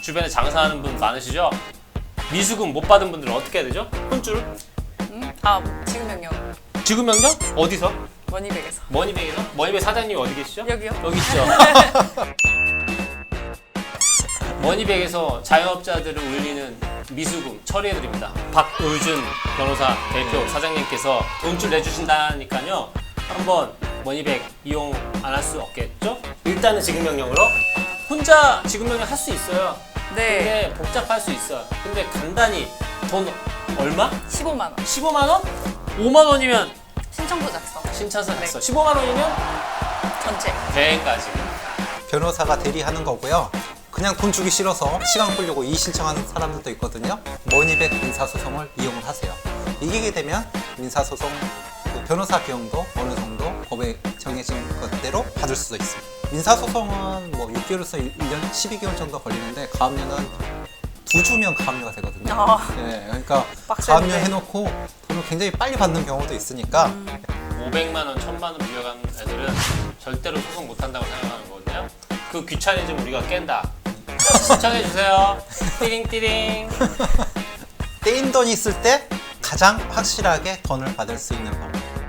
주변에 장사하는 분 많으시죠? 미수금 못 받은 분들은 어떻게 해야 되죠? 혼줄? 음? 아 지금 명령 지급 명령? 어디서? 머니백에서 머니백에서? 머니백 사장님 어디 계시죠? 여기요. 여기 있죠. 머니백에서 자영업자들을 울리는 미수금 처리해드립니다. 박의준 변호사 대표 사장님께서 돈줄 내주신다니까요. 한번 머니백 이용 안 할 수 없겠죠? 일단은 지급 명령으로 혼자 지급명령 할 수 있어요. 네 근데 복잡할 수 있어요. 근데 간단히 돈 얼마? 15만 원 15만 원? 5만 원이면 신청서 작성 신차서 네. 갔어. 15만 원이면 전체 대행까지. 변호사가 대리하는 거고요. 그냥 돈 주기 싫어서 시간 끌려고 이의 신청하는 사람들도 있거든요. 머니백 민사소송을 이용을 하세요. 이기게 되면 민사소송 그 변호사 비용도 어느 정도 법에 정해진 것대로 받을 수도 있습니다. 민사소송은 뭐 6개월에서 1년, 12개월 정도 걸리는데 가압류는 두 주면 가압류가 되거든요. 아. 네, 그러니까 빡세네. 가압류 해놓고 돈을 굉장히 빨리 받는 경우도 있으니까 500만 원, 1000만 원 빌려간 애들은 절대로 소송 못 한다고 생각하는 거거든요. 그 귀차니즘 우리가 깬다. 신청해 주세요. 띠링띠링. 떼인 돈이 있을 때 가장 확실하게 돈을 받을 수 있는 방법.